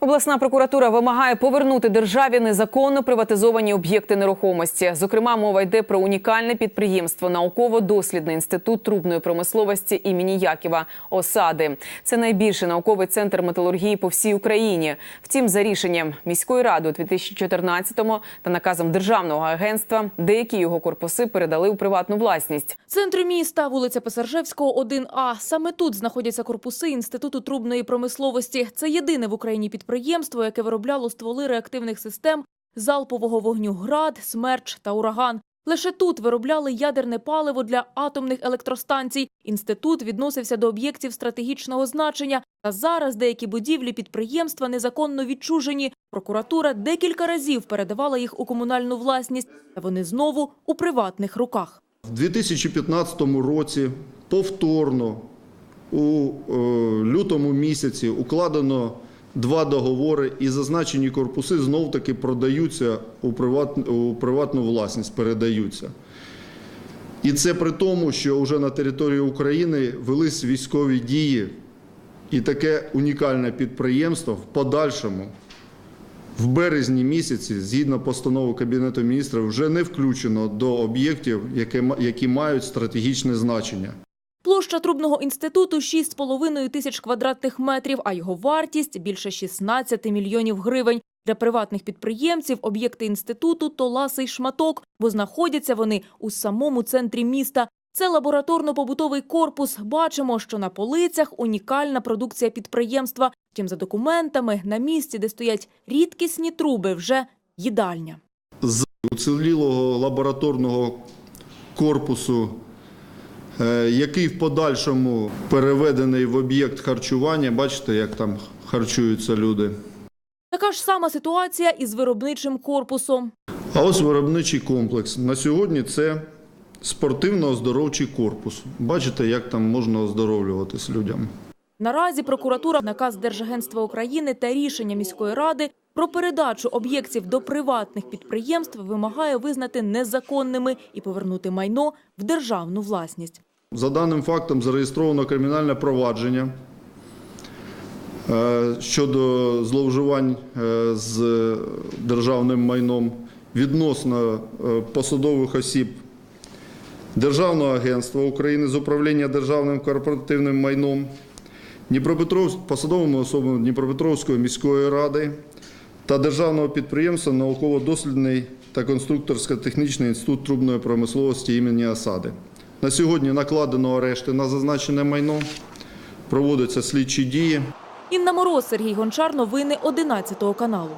Обласна прокуратура вимагає повернути державі незаконно приватизовані об'єкти нерухомості. Зокрема, мова йде про унікальне підприємство науково-дослідний інститут трубної промисловості імені Яківа ОСАДи. Це найбільший науковий центр металургії по всій Україні. Втім, за рішенням міської ради у 2014-му та наказом державного агентства деякі його корпуси передали у приватну власність. Центр міста, вулиця Пасаржевського, 1А. Саме тут знаходяться корпуси Інституту трубної промисловості. Це єдине в Україні підприємство, яке виробляло стволи реактивних систем залпового вогню «Град», «Смерч» та «Ураган». Лише тут виробляли ядерне паливо для атомних електростанцій. Інститут відносився до об'єктів стратегічного значення. Та зараз деякі будівлі підприємства незаконно відчужені. Прокуратура декілька разів передавала їх у комунальну власність. Та вони знову у приватних руках. В 2015 році повторно у е, лютому місяці укладено два договори і зазначені корпуси знов таки продаються у, приват, у приватну власність, передаються. І це при тому, що вже на території України велись військові дії, і таке унікальне підприємство в подальшому в березні місяці, згідно постанови Кабінету міністрів, вже не включено до об'єктів, які мають стратегічне значення. Площа трубного інституту 6,5 тисяч квадратних метрів, а його вартість – більше 16 мільйонів гривень. Для приватних підприємців об'єкти інституту – то ласий шматок, бо знаходяться вони у самому центрі міста. Це лабораторно-побутовий корпус. Бачимо, що на полицях унікальна продукція підприємства. Втім, за документами, на місці, де стоять рідкісні труби, вже їдальня. З уцілілого лабораторного корпусу, який в подальшому переведений в об'єкт харчування, бачите, як там харчуються люди. Така ж сама ситуація із виробничим корпусом. А ось виробничий комплекс. На сьогодні це спортивно-оздоровчий корпус. Бачите, як там можна оздоровлюватись людям. Наразі прокуратура, наказ Держагентства України та рішення міської ради про передачу об'єктів до приватних підприємств вимагає визнати незаконними і повернути майно в державну власність. За даним фактом зареєстровано кримінальне провадження е, щодо зловживань е, з державним майном відносно е, посадових осіб Державного агентства України з управління державним корпоративним майном, посадовими особами Дніпропетровської міської ради та державного підприємства Науково-дослідний та конструкторсько-технічний інститут трубної промисловості імені Осади. На сьогодні накладено арешти на зазначене майно, проводяться слідчі дії. Інна Мороз, Сергій Гончар, новини 11 каналу.